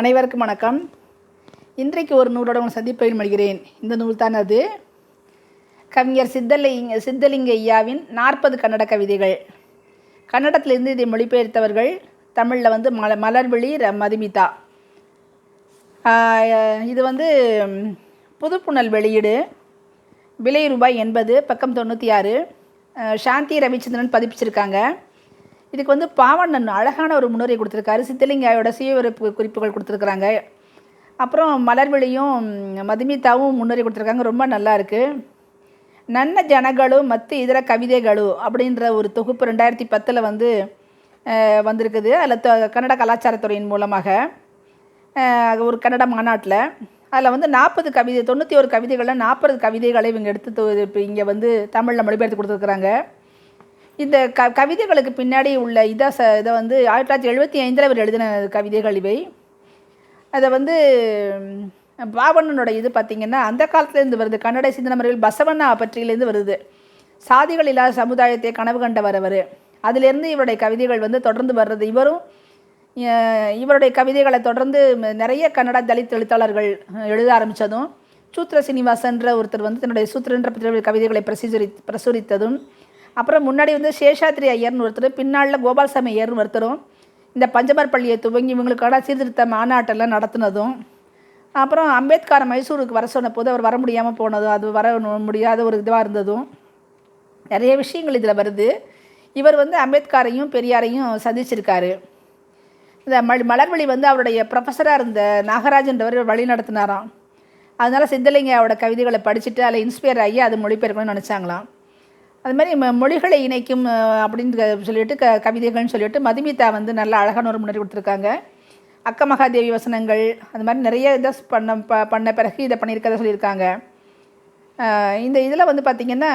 அனைவருக்கும் வணக்கம். இன்றைக்கு ஒரு நூலோட உங்களை சந்திப்பதில் இந்த நூல் தான் அது கவிஞர் சித்தலிங்க சித்தலிங்க ஐயாவின் நாற்பது கன்னட கவிதைகள். கன்னடத்திலிருந்து இதை மொழிபெயர்த்தவர்கள் தமிழில் வந்து மல மலர்விழி ர மதுமிதா. இது வந்து புதுப்புணல் வெளியீடு. விலை ரூபாய் எண்பது பக்கம் தொண்ணூற்றி ஆறு. சாந்தி ரவிச்சந்திரன் பதிப்பிச்சிருக்காங்க. இதுக்கு வந்து பாவண்ணன் அழகான ஒரு முன்னுரை கொடுத்துருக்காரு. சித்தலிங்காயோட சுயவிவரப்பு குறிப்புகள் கொடுத்துருக்குறாங்க. அப்புறம் மலர்விழியும் மதுமிதாவும் முன்னுரை கொடுத்துருக்காங்க. ரொம்ப நல்லா இருக்குது நன்ன ஜனகளு மற்ற இதர கவிதைகளு அப்படின்ற ஒரு தொகுப்பு ரெண்டாயிரத்தி பத்தில் வந்து வந்திருக்குது. அதில் த- கன்னட கலாச்சாரத்துறையின் மூலமாக. ஒரு கன்னட மாநாட்டில். அதில் வந்து நாற்பது கவிதை தொண்ணூற்றி ஒரு கவிதைகளில் நாற்பது கவிதைகளை இவங்க எடுத்து இப்போ இங்கே வந்து தமிழில் மொழிபெயர்த்து கொடுத்துருக்குறாங்க. இந்த க கவிதைகளுக்கு பின்னாடி உள்ள இதை ச இதை வந்து ஆயிரத்தி தொள்ளாயிரத்தி எழுபத்தி ஐந்தில் அவர் எழுதின கவிதைகள் இவை. அதை வந்து பாவண்ணனோட இது பார்த்திங்கன்னா அந்த காலத்துலேருந்து வருது. கன்னட சிந்தனமர்கள் பசவண்ணா பற்றியிலேருந்து வருது. சாதிகள் இல்லாத சமுதாயத்தை கனவு கண்டவர் அவர். அதிலேருந்து இவருடைய கவிதைகள் வந்து தொடர்ந்து வர்றது இவரும். இவருடைய கவிதைகளை தொடர்ந்து நிறைய கன்னட தலித் எழுத்தாளர்கள் எழுத ஆரம்பித்ததும் சூத்ர சீனிவாசன்ற ஒருத்தர் வந்து தன்னுடைய சூத்திரன்ற கவிதைகளை பிரசுரி பிரசுரித்ததும் அப்புறம் முன்னாடி வந்து சேஷாத்ரி ஐயர்னு ஒருத்தர் பின்னாளில் கோபால்சாமி ஐயர்னு ஒருத்தரும் இந்த பஞ்சமர் பள்ளியை துவங்கி இவங்களுக்கான சீர்திருத்த மாநாட்டெல்லாம் நடத்தினதும் அப்புறம் அம்பேத்கர் மைசூருக்கு வர சொன்ன போது அவர் வர முடியாமல் போனதும் அது வர முடியாத ஒரு இதுவாக இருந்ததும் நிறைய விஷயங்கள் இதில் வருது. இவர் வந்து அம்பேத்கரையும் பெரியாரையும் சந்திச்சிருக்காரு. இந்த மல் மலர்வழி வந்து அவருடைய ப்ரொஃபஸராக இருந்த நாகராஜன்றவர் வழி நடத்தினாராம். அதனால் சித்தலிங்காவோட கவிதைகளை படிச்சுட்டு அதில் இன்ஸ்பயர் ஆகி அது மொழிபெயர்க்கணும்னு நினச்சாங்களாம். அது மாதிரி ம- மொழிகளை இணைக்கும் அப்படின்னு சொல்லிட்டு க கவிதைகள்னு சொல்லிட்டு மதுமிதா வந்து நல்ல அழகான ஒரு முன்னாடி கொடுத்துருக்காங்க. அக்க மகாதேவி வசனங்கள் அது மாதிரி நிறைய இதை பண்ண ப பண்ண பிறகு இதை பண்ணியிருக்கதை சொல்லியிருக்காங்க. இந்த இதில் வந்து பார்த்திங்கன்னா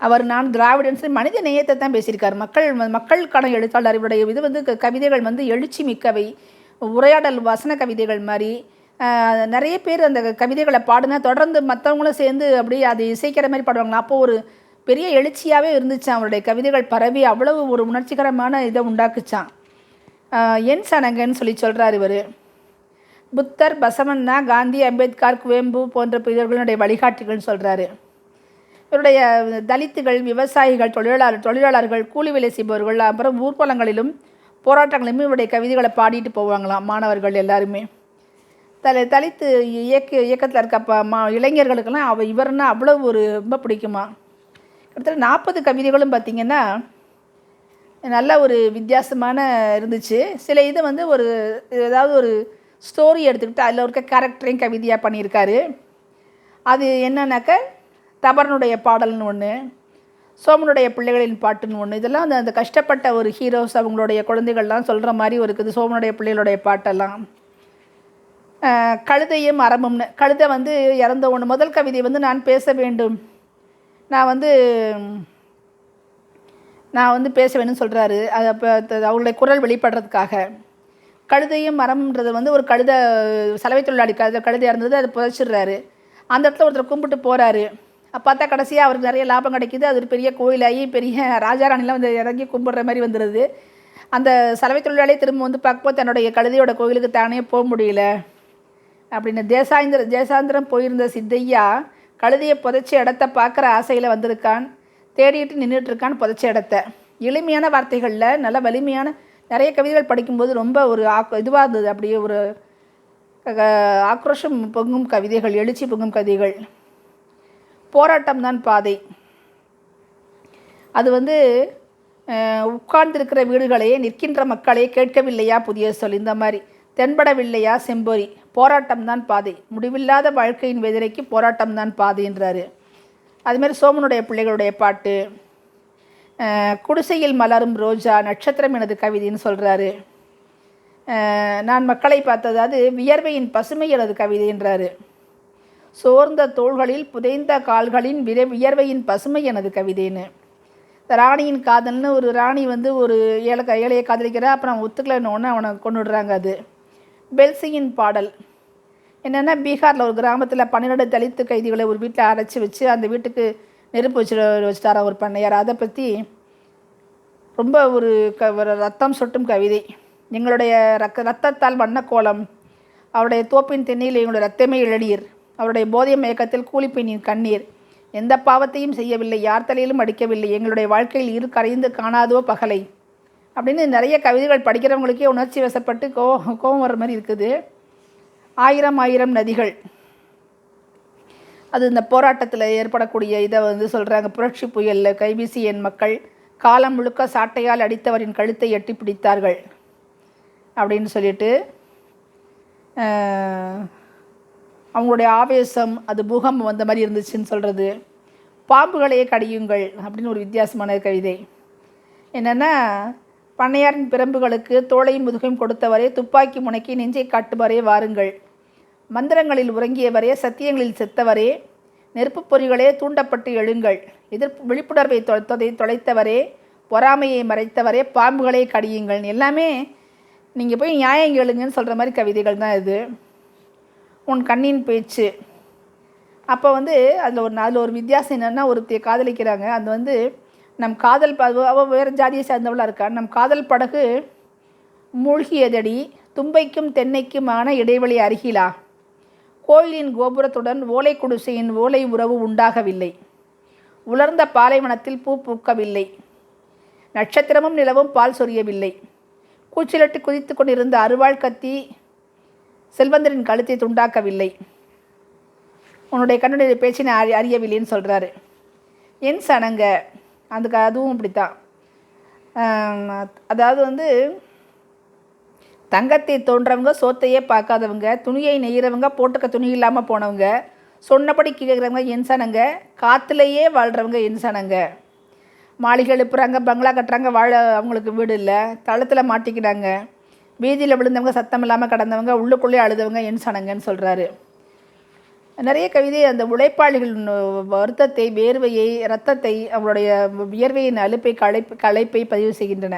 அவர் நான் திராவிடன் மனித நேயத்தை தான் பேசியிருக்கார். மக்கள் மக்களுக்கான எழுத்தாளர் இவருடைய இது வந்து கவிதைகள் வந்து எழுச்சி மிக்கவை உரையாடல் வசன கவிதைகள் மாதிரி நிறைய பேர் அந்த கவிதைகளை பாடினா தொடர்ந்து மற்றவங்களும் சேர்ந்து அப்படியே அதை இசைக்கிற மாதிரி பாடுவாங்களா? அப்போ ஒரு பெரிய எழுச்சியாகவே இருந்துச்சு. அவருடைய கவிதைகள் பரவி அவ்வளவு ஒரு உணர்ச்சிகரமான இதை உண்டாக்குச்சான் என் சனங்கன்னு சொல்லி சொல்கிறார் இவர். புத்தர் பசவண்ணா காந்தி அம்பேத்கர் குவேம்பு போன்ற பிறர்களுடைய வழிகாட்டிகள்னு சொல்கிறாரு இவருடைய தலித்துகள் விவசாயிகள் தொழிலாளர் தொழிலாளர்கள் கூலி வேலை செய்பவர்கள் அப்புறம் ஊர்வலங்களிலும் போராட்டங்களிலும் இவருடைய கவிதைகளை பாடிட்டு போவாங்களாம் மாணவர்கள் எல்லாருமே. தலை தலித்து இயக்க இயக்கத்தில் இருக்க அப்போ மா இளைஞர்களுக்கெல்லாம் அவ இவர்னா அவ்வளோ ஒரு ரொம்ப பிடிக்குமா? கிட்டத்தட்ட நாற்பது கவிதைகளும் பார்த்திங்கன்னா நல்ல ஒரு வித்தியாசமான இருந்துச்சு. சில இது வந்து ஒரு ஏதாவது ஒரு ஸ்டோரி எடுத்துக்கிட்டு அதில் இருக்க கேரக்டரையும் கவிதையாக பண்ணியிருக்காரு. அது என்னன்னாக்க தபரனுடைய பாடல்னு ஒன்று சோமனுடைய பிள்ளைகளின் பாட்டுன்னு ஒன்று இதெல்லாம் அந்த அந்த கஷ்டப்பட்ட ஒரு ஹீரோஸ் அவங்களுடைய குழந்தைகள்லாம் சொல்கிற மாதிரி ஒரு இருக்குது சோமனுடைய பிள்ளைகளுடைய பாட்டெல்லாம். கழுதையும் அறமும்னு கழுதை வந்து இறந்த ஒன்று முதல் கவிதை வந்து நான் பேச வேண்டும். நான் வந்து நான் வந்து பேச வேணும்னு சொல்கிறாரு அது அப்போ அவங்களுடைய குரல் வெளிப்படுறதுக்காக. கழுதையும் மரம்ன்றது வந்து ஒரு கழுதை சலவை தொழிலாளி கழுத கழுதை இறந்தது அதை புதைச்சிடுறாரு. அந்த இடத்துல ஒருத்தர் கும்பிட்டு போகிறாரு பார்த்தா கடைசியாக அவருக்கு நிறைய லாபம் கிடைக்குது. அது ஒரு பெரிய கோயிலாகி பெரிய ராஜாராணிலாம் வந்து இறங்கி கும்பிடுற மாதிரி வந்துடுது அந்த சலவை தொழிலாளி திரும்ப வந்து பார்க்கும்போது தன்னுடைய கழுதையோட கோயிலுக்கு தானே போக முடியல. அப்படின்னு தேசாந்திர தேசாந்திரம் போயிருந்த சித்தையா கழுதியை புதைச்ச இடத்த பார்க்குற ஆசையில் வந்திருக்கான். தேடிட்டு நின்றுட்டு இருக்கான் புதைச்ச இடத்த. எளிமையான வார்த்தைகளில் நல்ல வலிமையான நிறைய கவிதைகள் படிக்கும்போது ரொம்ப ஒரு ஆக் இதுவாக இருந்தது. அப்படியே ஒரு ஆக்ரோஷம் பொங்கும் கவிதைகள் எழுச்சி பொங்கும் கவிதைகள். போராட்டம் தான் பாதை. அது வந்து உட்கார்ந்திருக்கிற வீடுகளையே நிற்கின்ற மக்களையே கேட்கவில்லையா புதிய சொல்? இந்த மாதிரி தென்படவில்லையா செம்பொறி? போராட்டம் தான் பாதை. முடிவில்லாத வாழ்க்கையின் வெதிரைக்கு போராட்டம் தான் பாதைன்றாரு அதுமாரி சோமனுடைய பிள்ளைகளுடைய பாட்டு குடிசையில் மலரும் ரோஜா நட்சத்திரம் எனது கவிதைன்னு சொல்கிறாரு நான் மக்களை பார்த்தது அது வியர்வையின் பசுமை எனது கவிதைன்றாரு சோர்ந்த தோள்களில் புதைந்த கால்களின் விர வியர்வையின் பசுமை எனது கவிதைன்னு. இந்த ராணியின் காதல்னு ஒரு ராணி வந்து ஒரு ஏழை ஏழையை காதலிக்கிறா அப்புறம் ஒத்துக்கலன்னு ஒன்று அவனை கொண்டு விடுறாங்க அது. பெல்சியின் பாடல். என்னென்னா பீகாரில் ஒரு கிராமத்தில் பன்னிரெண்டு தலித்து கைதிகளை ஒரு வீட்டில் அரைச்சி வச்சு அந்த வீட்டுக்கு நெருப்பு வச்சு வச்சுட்டாரா ஒரு பண்ணையார். அதை பற்றி ரொம்ப ஒரு க ஒரு ரத்தம் சொட்டும் கவிதை. எங்களுடைய ரத்த ரத்தத்தால் வண்ணக்கோலம் அவருடைய தோப்பின் தென்னையில் எங்களுடைய ரத்தமே இளநீர் அவருடைய போதை மயக்கத்தில் கூலிப்பெண்ணின் கண்ணீர். எந்த பாவத்தையும் செய்யவில்லை யார் தலையிலும் அடிக்கவில்லை. எங்களுடைய வாழ்க்கையில் இரு கரைந்து காணாதோ பகலை. அப்படின்னு நிறைய கவிதைகள் படிக்கிறவங்களுக்கே உணர்ச்சி வசப்பட்டு கோ கோபம் வர மாதிரி இருக்குது. ஆயிரம் ஆயிரம் நதிகள். அது இந்த போராட்டத்தில் ஏற்படக்கூடிய இதை வந்து சொல்கிறாங்க புரட்சி புயலில் கைவீசி என் மக்கள் காலம் முழுக்க சாட்டையால் அடித்தவரின் கழுத்தை எட்டி பிடித்தார்கள் அப்படின்னு சொல்லிட்டு அவங்களுடைய ஆவேசம் அது பூகம்பம் வந்த மாதிரி இருந்துச்சுன்னு சொல்கிறது பாம்புகளையே கடியுங்கள் அப்படின்னு ஒரு வித்தியாசமான கவிதை. என்னென்னா பண்ணையாரின் பிரம்புகளுக்கு தோளையும் முதுகையும் கொடுத்தவரே துப்பாக்கி முனைக்கு நெஞ்சை காட்டுவரே வாருங்கள். மந்திரங்களில் உறங்கியவரே சத்தியங்களில் செத்தவரே நெருப்பு பொறிகளே தூண்டப்பட்டு எழுங்கள். எதிர்ப்பு விழிப்புணர்வை தொ- தொதை தொலைத்தவரே பொறாமையை மறைத்தவரே பாம்புகளே கடியுங்கள். எல்லாமே நீங்கள் போய் நியாயம் கேளுங்கன்னு சொல்கிற மாதிரி கவிதைகள் தான் இது. உன் கண்ணின் பேச்சு. அப்போ வந்து அதில் ஒரு அதில் ஒரு வித்தியாசம் என்னென்னா ஒருத்தையை காதலிக்கிறாங்க. அது வந்து நம் காதல் அவள் வேறு ஜாதியை சேர்ந்தவளாக இருக்கா? நம் காதல் படகு மூழ்கியதடி தும்பைக்கும் தென்னைக்குமான இடைவெளி அருகிலா? கோயிலின் கோபுரத்துடன் ஓலை குடிசையின் ஓலை உறவு உண்டாகவில்லை. உலர்ந்த பாலைவனத்தில் பூ பூக்கவில்லை. நட்சத்திரமும் நிலவும் பால் சொரியவில்லை. கூச்சலிட்டு குதித்து கொண்டிருந்த அருவாள் கத்தி செல்வந்தரின் கழுத்தை துண்டாக்கவில்லை. உன்னுடைய கண்ணுடைய பேச்சினை அறி அறியவில்லைன்னு சொல்கிறாரு என் சனங்க அதுக்கு அதுவும் இப்படித்தான் அதாவது வந்து தங்கத்தை தோன்றவங்க சோத்தையே பார்க்காதவங்க துணியை நெய்கிறவங்க போட்டுக்க துணி இல்லாமல் போனவங்க சொன்னபடி கேட்குறவங்க இன்சானங்க காற்றுலையே வாழ்கிறவங்க இன்சானங்க. மாளிகை எழுப்புறாங்க பங்களா கட்டுறாங்க வாழ அவங்களுக்கு வீடு இல்லை தளத்தில் மாட்டிக்கிறாங்க. வீதியில் விழுந்தவங்க சத்தம் இல்லாமல் கடந்தவங்க உள்ளுக்குள்ளே அழுதவங்க இன்சானங்கன்னு சொல்கிறாரு நிறைய கவிதை அந்த உழைப்பாளிகளின் வருத்தத்தை வேர்வையை இரத்தத்தை அவங்களுடைய வியர்வையின் அலுப்பை களைப்பு களைப்பை பதிவு செய்கின்றன.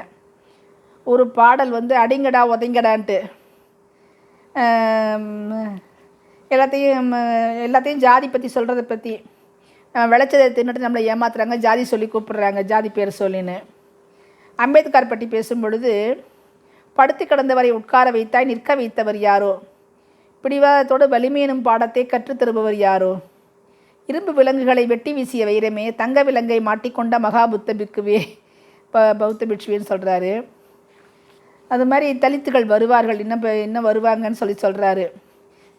ஒரு பாடல் வந்து அடிங்கடா உதைங்கடான்ட்டு. எல்லாத்தையும் எல்லாத்தையும் ஜாதி பற்றி சொல்கிறத பற்றி விளைச்சதை தின்னுட்டு நம்மளை ஏமாத்துறாங்க ஜாதி சொல்லி கூப்பிடுறாங்க ஜாதி பேர் சொல்லின்னு. அம்பேத்கர் பற்றி பேசும் பொழுது படுத்து கிடந்தவரை உட்கார வைத்தாய் நிற்க வைத்தவர் யாரோ? பிடிவாதத்தோடு வலிமையெனும் பாடத்தை கற்றுத் தருபவர் யாரோ? இரும்பு விலங்குகளை வெட்டி வீசிய வைரமே தங்க விலங்கை மாட்டிக்கொண்ட மகாபுத்த பிக்குவே ப பௌத்த பிட்சுவேன்னு சொல்கிறாரு அது மாதிரி தலித்துகள் வருவார்கள் இன்னும் இன்னும் வருவாங்கன்னு சொல்லி சொல்கிறாரு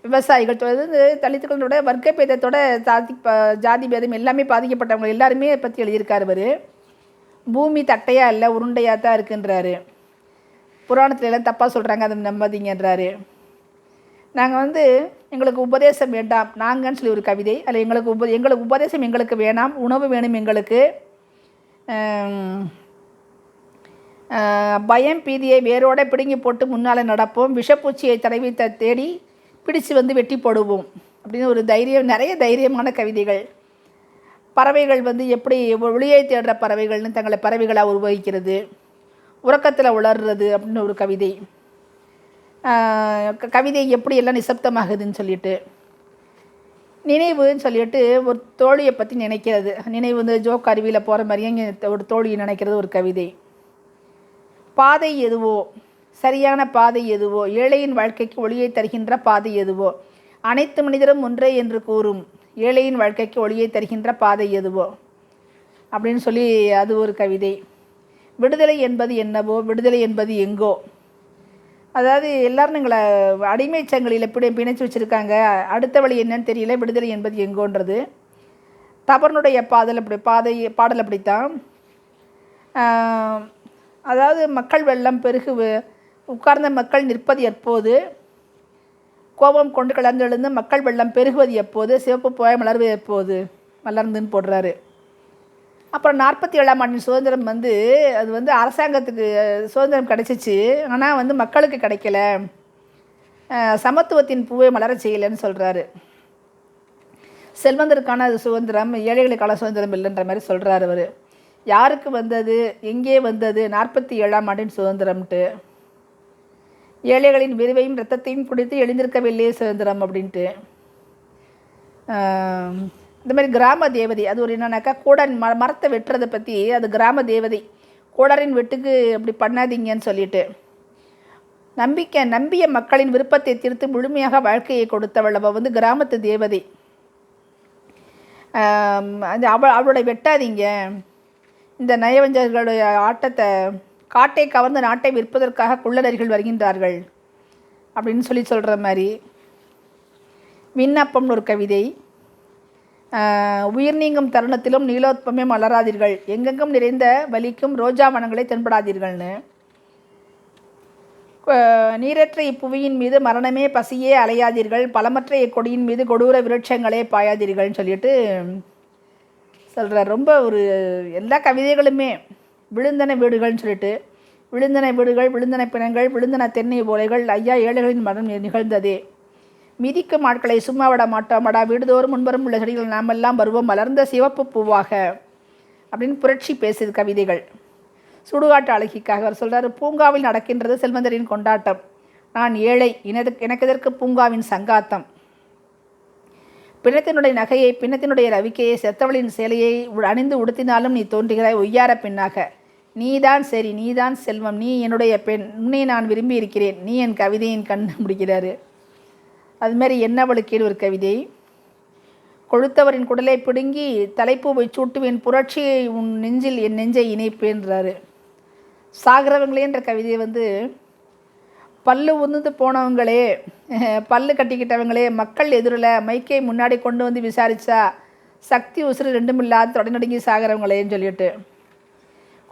விவசாயிகள் வந்து தலித்துகளோட வர்க்க பேதத்தோட ஜாதி ப ஜாதி பேதம் எல்லாமே பாதிக்கப்பட்டவங்க எல்லாருமே பற்றி எழுதியிருக்கார் அவர். பூமி தட்டையாக இல்லை உருண்டையாக தான் இருக்குன்றாரு. புராணத்துல எல்லாம் தப்பாக சொல்கிறாங்க அதை நம்பாதீங்கன்றாரு. நாங்கள் வந்து எங்களுக்கு உபதேசம் வேண்டாம். நாங்கன்னு சொல்லி ஒரு கவிதை. அதில் எங்களுக்கு உப எங்களுக்கு உபதேசம் எங்களுக்கு வேணாம். உணவு வேணும் எங்களுக்கு. பயம் பீதியை வேரோட பிடுங்கி போட்டு முன்னால் நடப்போம். விஷப்பூச்சியை தடவி த தேடி பிடிச்சு வந்து வெட்டி போடுவோம். அப்படின்னு ஒரு தைரியம் நிறைய தைரியமான கவிதைகள். பறவைகள் வந்து எப்படி ஒளியை தேடுற பறவைகள்னு தங்களை பறவைகளாக உருவகிக்கிறது. உறக்கத்தில் உளர்றது அப்படின்னு ஒரு கவிதை. கவிதை எப்படி எல்லாம் நிசப்தமாகுதுன்னு சொல்லிட்டு நினைவுன்னு சொல்லிட்டு ஒரு தோழியை பற்றி நினைக்கிறது. நினைவு வந்து ஜோக் அருவியில் போகிற மாதிரியே இங்கே ஒரு தோழியை நினைக்கிறது ஒரு கவிதை. பாதை எதுவோ சரியான பாதை எதுவோ ஏழையின் வாழ்க்கைக்கு ஒளியை தருகின்ற பாதை எதுவோ அனைத்து மனிதரும் ஒன்றே என்று கூறும் ஏழையின் வாழ்க்கைக்கு ஒளியை தருகின்ற பாதை எதுவோ அப்படின்னு சொல்லி அது ஒரு கவிதை. விடுதலை என்பது என்னவோ விடுதலை என்பது எங்கோ அதாவது எல்லாரும் எங்களை அடிமை சங்கிலியில் பிடி பிணைச்சு வச்சுருக்காங்க. அடுத்த வழி என்னன்னு தெரியல. விடுதலை என்பது எங்கோன்றது. தபரனுடைய பாதல் அப்படி பாதை பாடல் அப்படித்தான். அதாவது மக்கள் வெள்ளம் பெருகு உட்கார்ந்த மக்கள் நிற்பது எப்போது? கோபம் கொண்டு கலந்தெழுந்து மக்கள் வெள்ளம் பெருகுவது எப்போது? சிவப்பு போய மலர்வது எப்போது? மலர்ந்துன்னு போடுறாரு. அப்புறம் நாற்பத்தி ஏழாம் ஆண்டின் சுதந்திரம் வந்து அது வந்து அரசாங்கத்துக்கு சுதந்திரம் கிடைச்சிச்சு. ஆனால் வந்து மக்களுக்கு கிடைக்கல. சமத்துவத்தின் பூவை மலர செய்யலைன்னு சொல்கிறாரு செல்வந்தருக்கான அது சுதந்திரம் ஏழைகளுக்கான சுதந்திரம் இல்லைன்ற மாதிரி சொல்கிறாரு அவர். யாருக்கு வந்தது எங்கே வந்தது நாற்பத்தி ஏழாம் ஆண்டின் சுதந்திரம்ட்டு ஏழைகளின் விரிவையும் ரத்தத்தையும் குடித்து எழுந்திருக்கவில்லையே சுதந்திரம் அப்படின்ட்டு. இந்த மாதிரி கிராம தேவதை அது ஒரு என்னன்னாக்கா கூடன் ம மரத்தை வெட்டுறதை பற்றி அது கிராம தேவதை கூடரின் வெட்டுக்கு அப்படி பண்ணாதீங்கன்னு சொல்லிட்டு. நம்பிக்கை நம்பிய மக்களின் விருப்பத்தை தீர்த்து முழுமையாக வாழ்க்கையை கொடுத்தவள் அவள் வந்து கிராமத்து தேவதை. அந்த அது அவள் அவளோட வெட்டாதீங்க. இந்த நயவஞ்சர்களுடைய ஆட்டத்தை காட்டை கவர்ந்து நாட்டை விற்பதற்காக குள்ளடர்கள் வருகின்றார்கள் அப்படின்னு சொல்லி சொல்கிற மாதிரி. விண்ணப்பம்னு ஒரு கவிதை. உயிர் நீங்கும் தருணத்திலும் நீலோத்பமே மலராதீர்கள். எங்கெங்கும் நிறைந்த வலிக்கும் ரோஜா வனங்களை தென்படாதீர்கள்னு. நீரற்ற இப்புவியின் மீது மரணமே பசியே அலையாதீர்கள். பலமற்ற இக்கொடியின் மீது கொடூர விருட்சங்களே பாயாதீர்கள்னு சொல்லிட்டு சொல்கிறார் ரொம்ப ஒரு எல்லா கவிதைகளுமே விழுந்தன வீடுகள்னு சொல்லிட்டு விழுந்தன வீடுகள் விழுந்தன பிணங்கள் விழுந்தன தென்னை ஓலைகள் ஐயா ஏழைகளின் மரணம் நிகழ்ந்ததே. மிதிக்கும் ஆட்களை சும்மா விட மாட்டோமடா வீடுதோறும் முன்பரும் உள்ள செடிகள் நாமெல்லாம் வருவோம். மலர்ந்த சிவப்பு பூவாக அப்படின்னு புரட்சி பேசுது கவிதைகள். சுடுகாட்டு அழகிக்காக அவர் சொல்கிறார் பூங்காவில் நடக்கின்றது செல்வந்தரின் கொண்டாட்டம். நான் ஏழை எனது எனக்கு எதற்கு பூங்காவின் சங்காத்தம். பிணத்தினுடைய நகையை பிணத்தினுடைய ரவிக்கையை செத்தவளின் சேலையை உ- அணிந்து உடுத்தினாலும் நீ தோன்றுகிறாய் ஒய்யார பெண்ணாக. நீதான் சரி நீதான் செல்வம். நீ என்னுடைய பெண். உன்னை நான் விரும்பி இருக்கிறேன். நீ என் கவிதையின் கண் முடிக்கிறாரு அது மாதிரி என்னவளுக்கேன்னு ஒரு கவிதை? கொழுத்தவரின் குடலை பிடுங்கி தலைப்பூவை சூட்டுவேன் புரட்சியை உன் நெஞ்சில் என் நெஞ்சை இணைப்பேன்றாரு. சாகிறவங்களேன்ற கவிதையை வந்து பல்லு உந்து போனவங்களே பல்லு கட்டிக்கிட்டவங்களே மக்கள் எதிரில் மைக்கை முன்னாடி கொண்டு வந்து விசாரித்தா சக்தி உசுறு ரெண்டும் இல்லாத தொடநடுங்கி சாகிறவங்களேன்னு சொல்லிட்டு.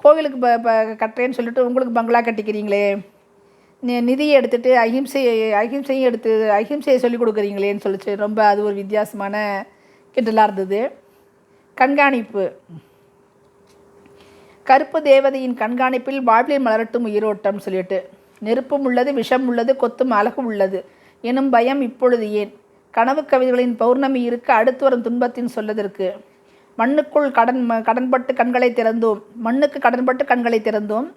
கோவிலுக்கு ப ப கட்டுறேன்னு சொல்லிட்டு உங்களுக்கு பங்களா கட்டிக்கிறீங்களே நிதியை எடுத்துகிட்டு அஹிம்சை அஹிம்சையும் எடுத்து அஹிம்சையை சொல்லிக் கொடுக்குறீங்களேன்னு சொல்லிச்சு. ரொம்ப அது ஒரு வித்தியாசமான கிண்டலாக இருந்தது. கண்காணிப்பு. கருப்பு தேவதையின் கண்காணிப்பில் வாழ்வில் மலரட்டும் உயிரோட்டம் சொல்லிட்டு. நெருப்பும் உள்ளது விஷம் உள்ளது கொத்தும் அழகு உள்ளது எனும் பயம் இப்பொழுது ஏன்? கனவு கவிதைகளின் பௌர்ணமி இருக்க அடுத்து வரும் துன்பத்தின் சொல்லதற்கு. மண்ணுக்குள் கடன் ம- கடன்பட்டு கண்களை திறந்தோம். மண்ணுக்கு கடன்பட்டு கண்களை திறந்தோம்.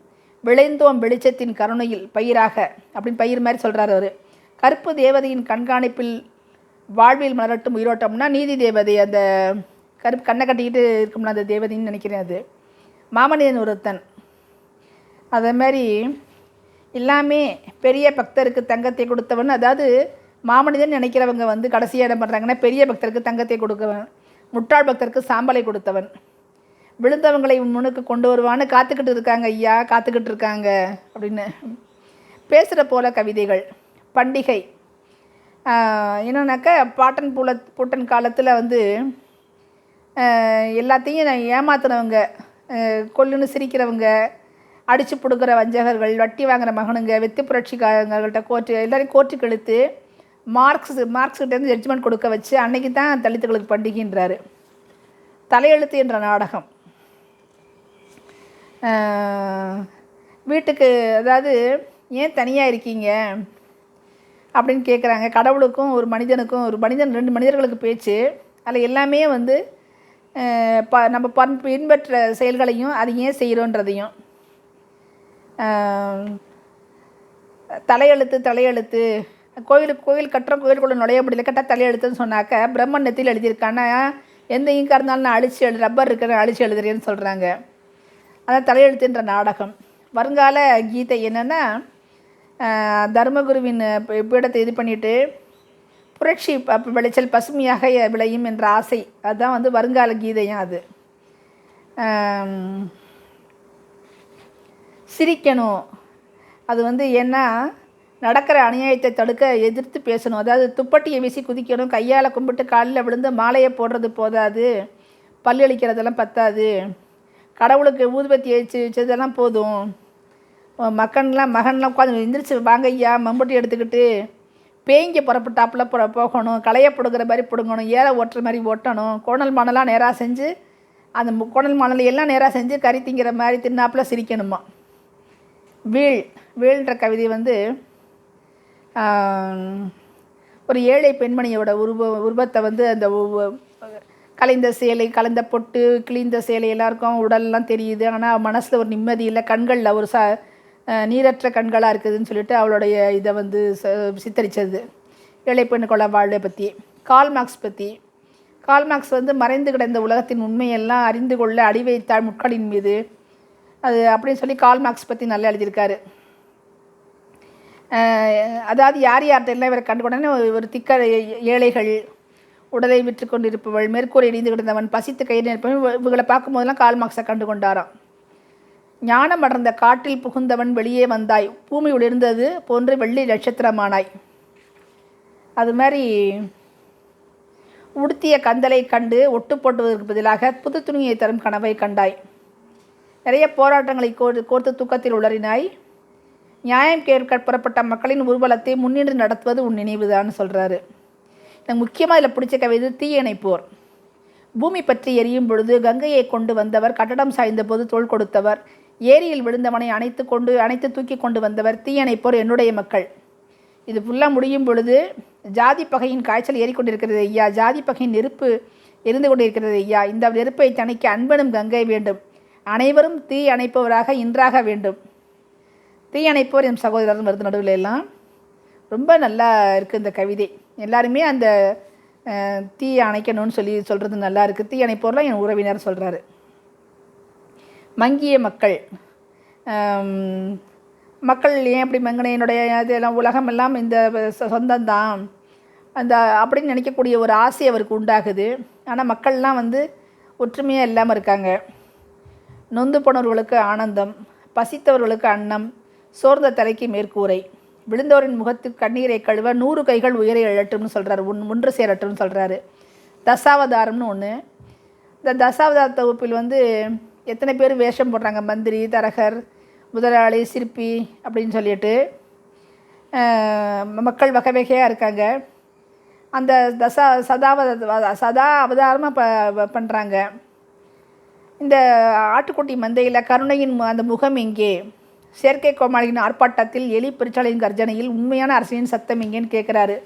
விளைந்தோம் வெளிச்சத்தின் கருணையில் பயிராக அப்படின்னு பயிர் மாதிரி சொல்கிறார் அவர். கருப்பு தேவதையின் கண்காணிப்பில் வாழ்வில் மலரட்டும் உயிரோட்டம்னா நீதி தேவதை அந்த கருப்பு கண்ணை கட்டிக்கிட்டு இருக்கும்ல அந்த தேவதைன்னு நினைக்கிறேன் அது. மாமனிதன் ஒருத்தன். அதே மாதிரி எல்லாமே பெரிய பக்தருக்கு தங்கத்தை கொடுத்தவன். அதாவது மாமனிதன் நினைக்கிறவங்க வந்து கடைசியாக இடம் பண்ணுறாங்கன்னா பெரிய பக்தருக்கு தங்கத்தை கொடுக்கவன். முட்டாள் பக்தருக்கு சாம்பலை கொடுத்தவன். விழுந்தவங்களை முன்னுக்கு கொண்டு வருவான்னு காத்துக்கிட்டு இருக்காங்க ஐயா காத்துக்கிட்டு இருக்காங்க அப்படின்னு பேசுகிற போல கவிதைகள். பண்டிகை. ஆஹ் என்னன்னாக்கா பாட்டன் பூல பூட்டன் காலத்தில் வந்து எல்லாத்தையும் நான் ஏமாத்துனவங்க கொல்லுன்னு சிரிக்கிறவங்க அடித்து பிடுக்கிற வஞ்சகர்கள் வட்டி வாங்குற மகனுங்க வெத்து புரட்சிக்காரங்கள்ட்ட கோர்ட்டு எல்லாரையும் கோர்ட்டு இழுத்து மார்க்ஸ் மார்க்ஸ்கிட்டேருந்து ஜட்ஜ்மெண்ட் கொடுக்க வச்சு அன்னைக்கு தான் தலித்துகளுக்கு பண்டிகைன்றாரு. தலையெழுத்து என்ற நாடகம். வீட்டுக்கு அதாவது ஏன் தனியாக இருக்கீங்க? அப்படின்னு கேட்குறாங்க கடவுளுக்கும் ஒரு மனிதனுக்கும் ஒரு மனிதன் ரெண்டு மனிதர்களுக்கு பேச்சு அதில் எல்லாமே வந்து ப நம்ம பன் பின்பற்ற செயல்களையும் அது ஏன் செய்கிறோன்றதையும் தலையெழுத்து தலையெழுத்து. கோயிலுக்கு கோயில் கட்டுறோம் கோயிலுக்குள்ளே நுழைய முடியல கட்டால் தலையெழுத்துன்னு சொன்னாக்க பிரம்மன் நெத்தியில் எழுதியிருக்கானா. எந்த இங்காக இருந்தாலும் நான் அழிச்சு எழுது ரப்பர் இருக்கிறேன் அழிச்சு எழுதுறேன்னு சொல்கிறாங்க அதான் தலையெழுத்துன்ற நாடகம். வருங்கால கீதை என்னென்னா தர்மகுருவின் பீடத்தை இது பண்ணிட்டு புரட்சி ப- விளைச்சல் பசுமையாக விளையும் என்ற ஆசை. அதுதான் வந்து வருங்கால கீதையும் அது. சிரிக்கணும். அது வந்து என்ன நடக்கிற அநியாயத்தை தடுக்க எதிர்த்து பேசணும். அதாவது துப்பட்டியை வீசி குதிக்கணும் கையால் கும்பிட்டு காலில் விழுந்து மாலையை போடுறது போதாது பல்லளிக்கிறதெல்லாம் பத்தாது. கடவுளுக்கு ஊதுபத்தி வச்சு வச்சதெல்லாம் போதும். மக்கன்லாம் மகன்லாம் உட்காந்து எந்திரிச்சு வாங்க ஐயா மம்பட்டி எடுத்துக்கிட்டு பேய்ங்க புறப்பட்டாப்புல புற போகணும். களையை பிடுங்குற மாதிரி பிடுங்கணும். ஏற ஓட்டுற மாதிரி ஓட்டணும். கோணல் மணலாம் நேராக செஞ்சு அந்த கோணல் மணல் எல்லாம் நேராக செஞ்சு கறி திங்கிற மாதிரி தின்னாப்புல சிரிக்கணுமா? வீழ் வீழ்ன்ற கவிதை வந்து ஒரு ஏழை பெண்மணியோட உருவ உருவத்தை வந்து அந்த கலைந்த சேலை கலந்த பொட்டு கிழிந்த சேலை எல்லாருக்கும் உடல்லாம் தெரியுது. ஆனால் மனசில் ஒரு நிம்மதி இல்லை. கண்களில் ஒரு ச நீரற்ற கண்களாக இருக்குதுன்னு சொல்லிட்டு அவளுடைய இதை வந்து ச சித்தரித்தது ஏழை பெண் கொலை வாழ்வை பற்றி கால்மார்க்ஸ் பற்றி கால்மார்க்ஸ் வந்து மறைந்து கிடந்த உலகத்தின் உண்மையெல்லாம் அறிந்து கொள்ள அடி வைத்தாள் முட்களின் மீது. அது அப்படின்னு சொல்லி கால்மார்க்ஸ் பற்றி நல்லா எழுதியிருக்காரு. அதாவது யார் யார்கிட்ட எல்லாம் இவரை கண்டுகொண்டனே ஒரு திக்க ஏழைகள் உடலை விற்று கொண்டிருப்பவள். மேற்கூரை இடிந்து கிடந்தவன் பசித்து கயிறு நிற்பவன் இவங்களை பார்க்கும்போதெல்லாம் கால் மார்க்ஸை கண்டு கொண்டாராம். ஞானம் அடர்ந்த காட்டில் புகுந்தவன் வெளியே வந்தாய். பூமி உளிர்ந்தது போன்று வெள்ளி நட்சத்திரமானாய். அது மாதிரி உடுத்திய கந்தலை கண்டு ஒட்டு போட்டுவதற்கு பதிலாக புது துணியை தரும் கனவை கண்டாய். நிறைய போராட்டங்களை கோர் கோர்த்து தூக்கத்தில் உளறினாய். நியாயம் கேட்க புறப்பட்ட மக்களின் ஊர்வலத்தை முன்னின்று நடத்துவது உன் நினைவுதான்னு சொல்கிறாரு எனக்கு முக்கியமாக இதில் பிடிச்ச கவிதை தீயணைப்போர். பூமி பற்றி எரியும் பொழுது கங்கையை கொண்டு வந்தவர் கட்டடம் சாய்ந்த போது தோள் கொடுத்தவர் ஏரியில் விழுந்தவனை அணைத்து கொண்டு அணைத்து தூக்கி கொண்டு வந்தவர் தீயணைப்போர் என்னுடைய மக்கள். இது ஃபுல்லாக முடியும் பொழுது ஜாதி பகையின் காய்ச்சல் ஏறிக்கொண்டிருக்கிறது ஐயா ஜாதி பகையின் நெருப்பு எரிந்து கொண்டிருக்கிறது ஐயா. இந்த நெருப்பை தணிக்க அன்பனும் கங்கை வேண்டும். அனைவரும் தீ அணைப்பவராக இன்றாக வேண்டும். தீ அணைப்போர் என் சகோதரர் வருது நடுவில் எல்லாம் ரொம்ப நல்லா இருக்குது இந்த கவிதை. எல்லாருமே அந்த தீ அணைக்கணும்னு சொல்லி சொல்கிறது நல்லா இருக்குது தீ அணைப்போர்லாம் என் உறவினர் சொல்கிறாரு மங்கிய மக்கள் மக்கள் ஏன் அப்படி மங்கின? என்னுடைய இதெல்லாம் உலகமெல்லாம் இந்த சொ- சொந்தம்தான். அந்த அப்படின்னு நினைக்கக்கூடிய ஒரு ஆசை அவருக்கு உண்டாகுது. ஆனால் மக்கள்லாம் வந்து ஒற்றுமையாக இல்லாமல் இருக்காங்க. நொந்து போனவர்களுக்கு ஆனந்தம் பசித்தவர்களுக்கு அன்னம் சோர்ந்த தலைக்கு மேற்கூரை. விழுந்தோரின் முகத்து கண்ணீரை கழுவ நூறு கைகள் உயிரை எழட்டும்னு சொல்கிறாரு உன் ஒன்று சேரட்டும்னு சொல்கிறாரு தசாவதாரம்னு ஒன்று இந்த தசாவதார தொகுப்பில் வந்து எத்தனை பேர் வேஷம் போடுறாங்க? மந்திரி தரகர் முதலாளி சிற்பி அப்படின்னு சொல்லிட்டு மக்கள் வகை வகையாக இருக்காங்க. அந்த தசா சதாவத சதா அவதாரமாக ப பண்ணுறாங்க இந்த ஆட்டுக்குட்டி மந்தையில் கருணையின் மு- அந்த முகம் எங்கே? செயற்கை கோமாளியின் ஆர்ப்பாட்டத்தில் எலி பெருச்சாலையின் கர்ஜனையில் உண்மையான அரசியலின் சத்தம் எங்கேன்னு கேட்குறாரு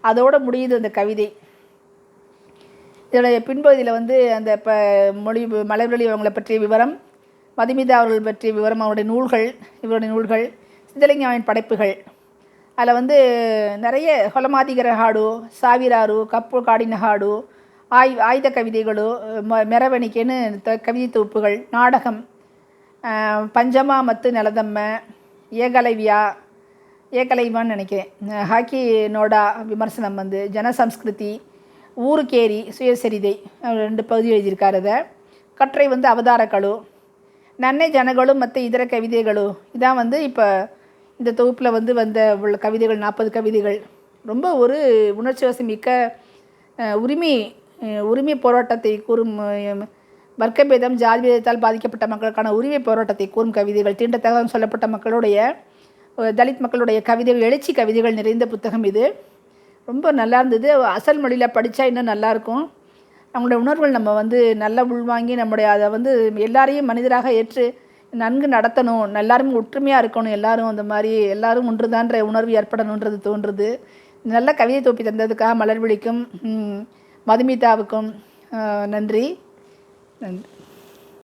அதோடு முடியுது அந்த கவிதை. இதனுடைய பின்பகுதியில் வந்து அந்த இப்போ மொழி மலர்வழி அவங்களை பற்றிய விவரம் மதுமிதா அவர்கள் பற்றிய விவரம் அவருடைய நூல்கள் இவருடைய நூல்கள் சித்தலிங்காவின் படைப்புகள். அதில் வந்து நிறைய ஹொலமாதிகர ஹாடு சாவிராறு கப்பு காடின ஹாடு ஆய் ஆயுத கவிதைகளோ மெரவணிக்கைன்னு கவிதை தொகுப்புகள் நாடகம் பஞ்சமாமத்து நிலதம்ம ஏகலைவியா ஏகலைவான்னு நினைக்கிறேன். ஹாக்கி நோடா விமர்சனம் வந்து ஜனசம்ஸ்கிருதி ஊருக்கேரி சுயசரிதை ரெண்டு பகுதி எழுதியிருக்காரு அதை. கற்றை வந்து அவதாரக்களு நன்னை ஜனகளும் மற்ற இதர கவிதைகளும் இதான் வந்து இப்போ இந்த தொகுப்பில் வந்து வந்த உள்ள கவிதைகள் நாற்பது கவிதைகள். ரொம்ப ஒரு உணர்ச்சி வசமிக்க உரிமை உரிமை போராட்டத்தை கூறும் வர்க்கபேதம் ஜாதிபேதத்தால் பாதிக்கப்பட்ட மக்களுக்கான உரிமை போராட்டத்தை கூறும் கவிதைகள் தீண்டத்தகம் சொல்லப்பட்ட மக்களுடைய தலித் மக்களுடைய கவிதைகள் எழுச்சி கவிதைகள் நிறைந்த புத்தகம் இது. ரொம்ப நல்லா இருந்தது. அசல் மொழியில் படித்தா இன்னும் நல்லாயிருக்கும் அவங்களுடைய உணர்வுகள் நம்ம வந்து நல்லா உள்வாங்கி நம்முடைய அதை வந்து எல்லாரையும் மனிதராக ஏற்று நன்கு நடத்தணும் எல்லாரும் ஒற்றுமையாக இருக்கணும் எல்லாரும் அந்த மாதிரி எல்லாரும் ஒன்றுதான்ற உணர்வு ஏற்படணுன்றது தோன்றுது. நல்ல கவிதை தொப்பி தந்ததுக்காக மலர்விழிக்கும் மதுமிதாவுக்கும் நன்றி. நன்றி